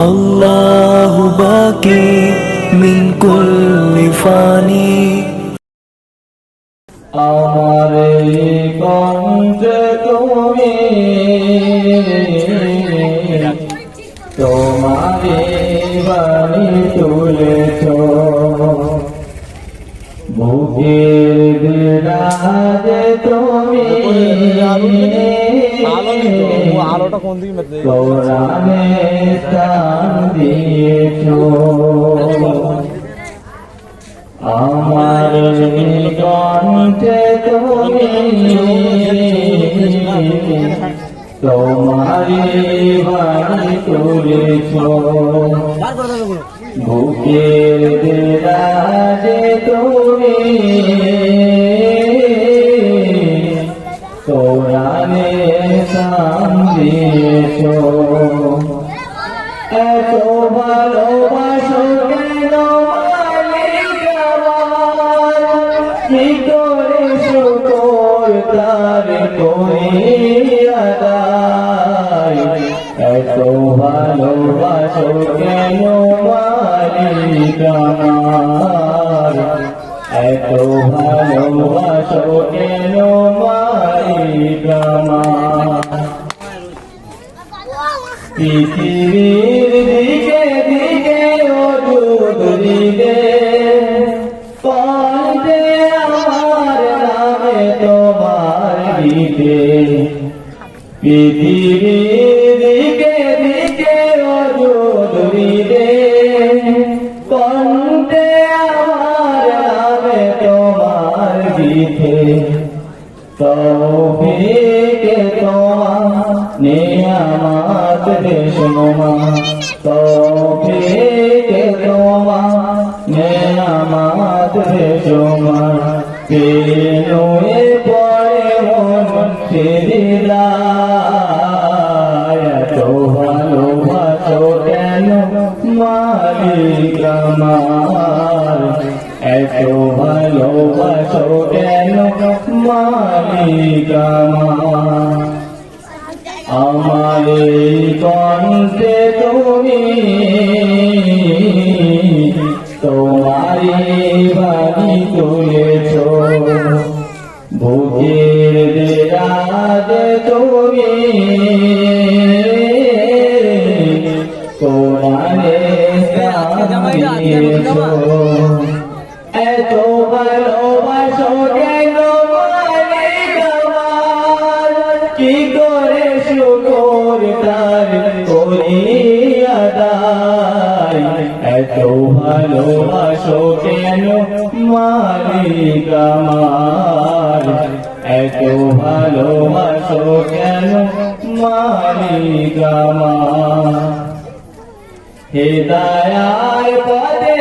الله باقي من كل فاني আমার এই কণ্ঠে তুমি তোমারে বাণী তুলেছ বুকের বিরাজে আলোটা কোন দিকে মেতে আমার কণ্ঠে তুমি তোমারি বাড়ি তুলেছ বুকের দেরাজে তুমি দিয়েছ এত ভালোবাসো কেন? কি করে শুকর তার করিয়া দায়? এত ভালোবাসো কেন মালিক আমার? এত? পৃথিবীর দিকে দিকে অযুত দিকে কণ্ঠে আমার নামে তোমার গীতে। পৃথিবীর দিকে দিকে দিকে কণ্ঠে আমার নামে তোমার গীতে। তৌফিকে নিয়ামত দেশমা তৌফিকে তোমার নিয়ামত দেশমা পেনুয়ে পড়ে মন ফিরিলায় তো ভালোবাসো কেন মালিক আমার এত ভালোবাসো কেন মালিক আমার আমার কণ্ঠে তুমি তোমারি বাড়ি তুলেছ বুকের দেরাজে তুমি স্থান এত ভালোবাসো করিয়া দায় এত ভালোবাসো কেন? মালিক আমার এত ভালোবাসো কেন? মালিক আমার। হেদায়ার পদে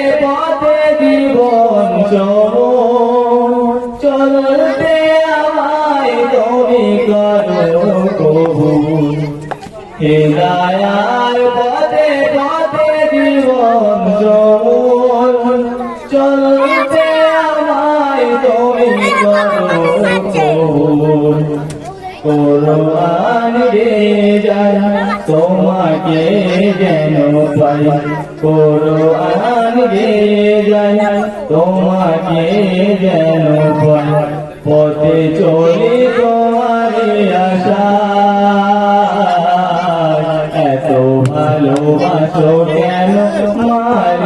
হেদায়ার পদে পদে জীবন চমন চলতে আমায় তুমি কোরআন রে যায় তোমাকে যেন পাই। কোরআন রে যায় তোমাকে যেন পাই। পথে চলে কেন আমার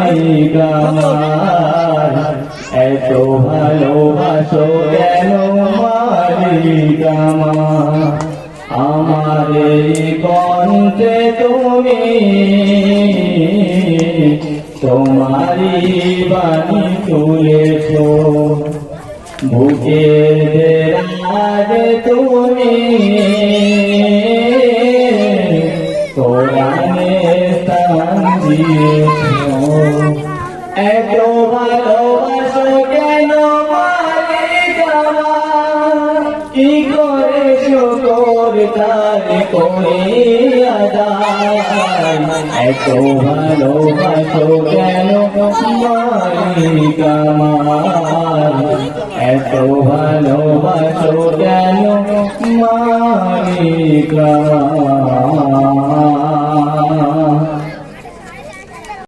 এত ভালোবাসো কেন আমার কণ্ঠে তুমি তোমারি বাণী তুলেছ বুকের তুমি দিয়েছ এত ভালোবাসো কেন? কি করে শুকর তার করিয়া এত ভালোবাসো কেন মালিক আমার এত ভালোবাসো কেন মালিক আমার